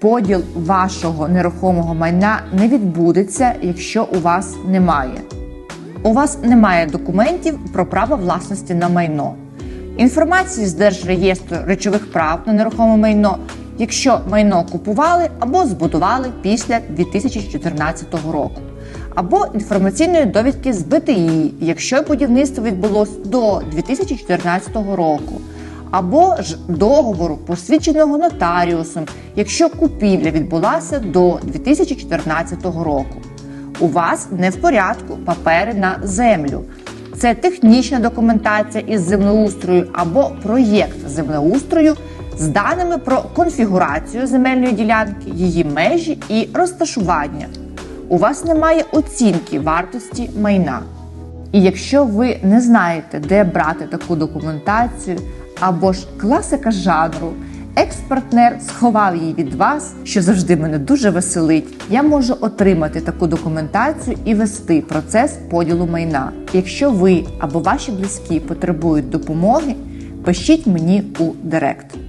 поділ вашого нерухомого майна не відбудеться, якщо у вас немає. У вас немає документів про право власності на майно. Інформації з Держреєстру речових прав на нерухоме майно, якщо майно купували або збудували після 2014 року, або інформаційної довідки з БТІ, якщо будівництво відбулось до 2014 року, або ж договору, посвідченого нотаріусом, якщо купівля відбулася до 2014 року. У вас не в порядку папери на землю. Це технічна документація із землеустрою або проєкт землеустрою з даними про конфігурацію земельної ділянки, її межі і розташування. У вас немає оцінки вартості майна. І якщо ви не знаєте, де брати таку документацію, або ж класика жанру, екс-партнер сховав її від вас, що завжди мене дуже веселить. Я можу отримати таку документацію і вести процес поділу майна. Якщо ви або ваші близькі потребують допомоги, пишіть мені у директ.